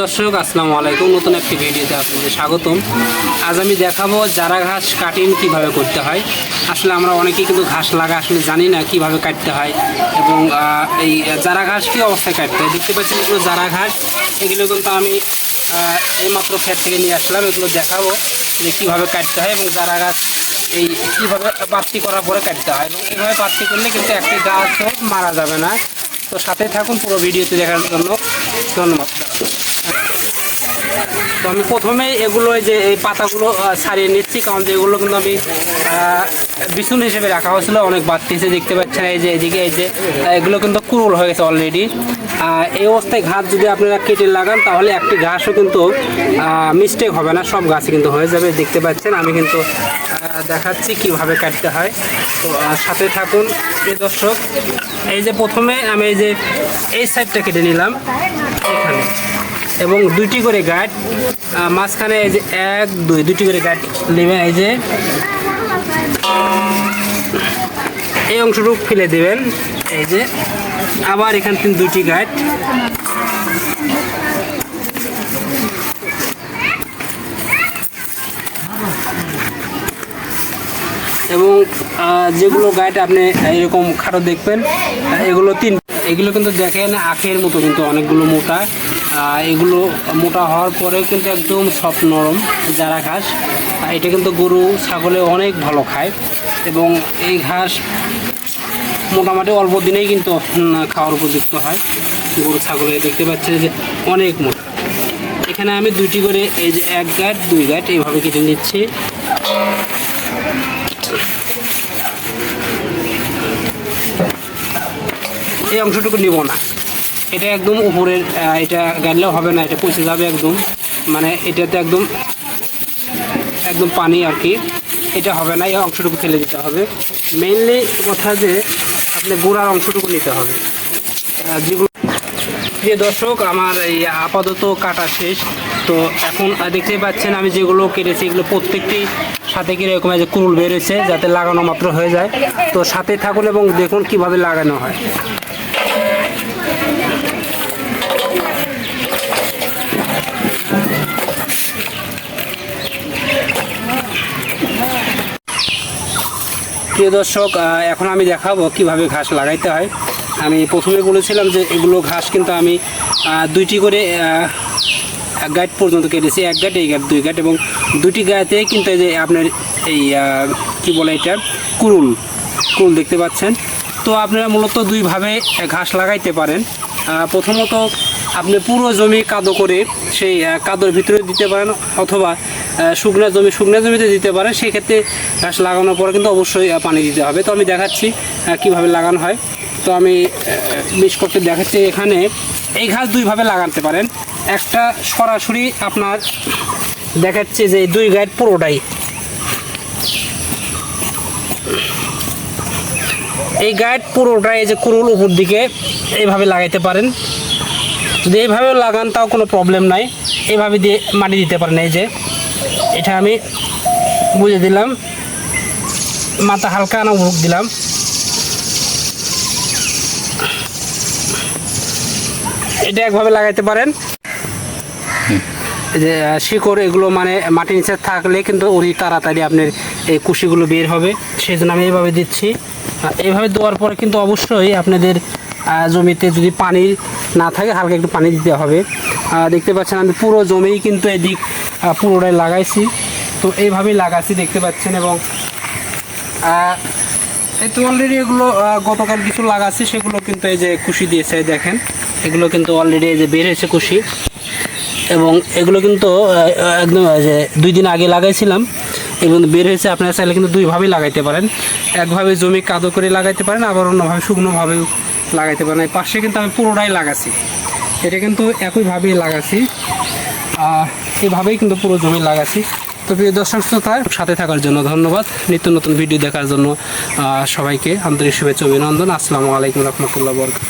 দর্শক, আসসালামু আলাইকুম। নতুন একটি ভিডিওতে আপনাদের স্বাগতম। আজ আমি দেখাবো জারা ঘাস কাটিং কীভাবে করতে হয়। আসলে আমরা অনেকেই কিন্তু ঘাস লাগা আসলে জানি না কীভাবে কাটতে হয় এবং এই জারা ঘাস কী অবস্থায় কাটতে হয়? দেখতে পাচ্ছেন এগুলো জারা ঘাস। এগুলো কিন্তু আমি এইমাত্র ক্ষেত থেকে নিয়ে আসলাম। এগুলো দেখাবো যে কীভাবে কাটতে হয় এবং জারা গাছ এই কীভাবে বাতি করার পরে কাটতে হয়। এবং এইভাবে বাতি করলে কিন্তু একটি গাছও মারা যাবে না। তো সাথে থাকুন পুরো ভিডিওতে দেখার জন্য। ধন্যবাদ। তো আমি প্রথমে এগুলো যে, এই পাতাগুলো ছাড়িয়ে নিচ্ছি, কারণ যে এগুলো কিন্তু আমি বিছুন হিসেবে রাখা হয়েছিল, অনেক বাড়তিছে দেখতে পাচ্ছেন এই যে, এদিকে এই যে এগুলো কিন্তু কুরুল হয়ে গেছে অলরেডি এই অবস্থায় ঘাস যদি আপনারা কেটে লাগান, তাহলে একটি ঘাসও কিন্তু মিস্টেক হবে না, সব গাছে কিন্তু হয়ে যাবে, দেখতে পাচ্ছেন। আমি কিন্তু দেখাচ্ছি কীভাবে কাটতে হয়। তো সাথে থাকুন, প্রিয় দর্শক। এই যে প্রথমে আমি এই যে, এই সাইডটা কেটে নিলাম, এখানে। এবং দুইটি করে গাছ মাঝখানে এই যে এক, দুই, দুইটি করে গাছ নেবেন, এই যে এই অংশটুকু ফেলে দেবেন, এই যে আবার এখান থেকে দুইটি গাছ এবং যেগুলো গাইড আপনি এরকম খাটো দেখবেন, এগুলো তিন, এগুলো কিন্তু দেখেন আখের মতো কিন্তু অনেকগুলো মোটা। এগুলো মোটা হওয়ার পরেও কিন্তু একদম সফট নরম যারা ঘাস এটা কিন্তু গরু, ছাগলে অনেক ভালো খায় এবং এই ঘাস মোটামুটি অল্প দিনেই কিন্তু খাওয়ার উপযুক্ত হয়। গরু, ছাগলে দেখতে পাচ্ছে যে অনেক মোটা। এখানে আমি দুইটি করে, এই যে এক গাঁট, দুই গাঁট, এইভাবে কেটে নিচ্ছি। এই অংশটুকু নিব না। এটা একদম উপরের এটা গাড়লেও হবে না, এটা পচে যাবে একদম। মানে এটাতে একদম একদম পানি আর কি। এটা হবে না, এই অংশটুকু ফেলে দিতে হবে। মেইনলি কথা যে, আপনি গোড়ার অংশটুকু নিতে হবে। যেগুলো প্রিয় দর্শক, আমার এই আপাতত কাটা শেষ। তো এখন দেখতেই পাচ্ছেন, আমি যেগুলো কেটেছি, এগুলো প্রত্যেকটি সাথে কি এরকম যে কুরুল বেরোচ্ছে যাতে লাগানো মাত্র হয়ে যায়। তো সাথে থাকুন এবং দেখুন কীভাবে লাগানো হয়। প্রিয় দর্শক এখন আমি দেখাবো কীভাবে ঘাস লাগাইতে হয়। আমি প্রথমে বলেছিলাম যে এগুলো ঘাস কিন্তু আমি দুইটি করে গাইড পর্যন্ত কেটেছি, এক গাইড এই গাইড দুই গাইড এবং দুটি গায়েতে কিন্তু এই যে আপনার এই কি বলে এটা, কুরুল কুরুল দেখতে পাচ্ছেন। তো আপনারা মূলত দুইভাবে ঘাস লাগাইতে পারেন। প্রথমত আপনি পুরো জমি কাদো করে সেই কাদোর ভিতরে দিতে পারেন অথবা শুকনা জমি, শুকনা জমিতে দিতে পারেন, সেই ক্ষেত্রে ঘাস লাগানোর পরে কিন্তু অবশ্যই পানি দিতে হবে। তো আমি দেখাচ্ছি কীভাবে লাগানো হয়। তো আমি বিশ করতে দেখাচ্ছি এখানে। এই ঘাস দুইভাবে লাগাতে পারেন। একটা সরাসরি আপনার দেখাচ্ছে যে দুই গাইড পুরোটাই। এই গাইড পুরোটাই যে কুরুল উপর দিকে এইভাবে লাগাইতে পারেন। যদি এইভাবে লাগান, তাও কোনো প্রবলেম নাই। এইভাবে দিয়ে মাটি দিতে পারেন, এই যে। এটা আমি বুঝে দিলাম। মাথা হালকা আনা ভুক দিলাম। এটা একভাবে লাগাইতে পারেন। যে শিকড় এগুলো মানে মাটির নিচে থাকলে কিন্তু অতি তাড়াতাড়ি আপনার এই কুশিগুলো বের হবে। সেই জন্য আমি এইভাবে দিচ্ছি। এইভাবে দেওয়ার পরে কিন্তু অবশ্যই আপনাদের জমিতে যদি পানি না থাকে, হালকা একটু পানি দিতে হবে। দেখতে পাচ্ছেন আমি পুরো জমিই কিন্তু এদিক পুরোটাই লাগাইছি। তো এইভাবেই লাগাচ্ছি, দেখতে পাচ্ছেন এবং এই তো অলরেডি এগুলো গতকাল কিছু লাগাচ্ছি, সেগুলো কিন্তু এই যে কুশি দিয়েছে দেখেন। এগুলো কিন্তু অলরেডি এই যে হয়েছে কুশি। এবং এগুলো কিন্তু একদম যে দুই দিন আগে লাগাইছিলাম। এগুলো বের হয়েছে, আপনারা চাইলে কিন্তু দুইভাবেই লাগাইতে পারেন। একভাবে জমি কাদো করে লাগাইতে পারেন, আবার অন্যভাবে শুকনোভাবেও লাগাইতে পারেন। এই পাশে কিন্তু আমি পুরোটাই লাগাছি এটা কিন্তু একইভাবেই লাগাছি এভাবেই কিন্তু পুরো জমি লাগাচ্ছি। তো প্রিয় দর্শক শ্রোতার সাথে থাকার জন্য ধন্যবাদ। নিত্য নতুন ভিডিও দেখার জন্য সবাইকে আন্তরিক শুভেচ্ছা, অভিনন্দন। আসসালামু আলাইকুম রহমতুল্লাহ বরকাত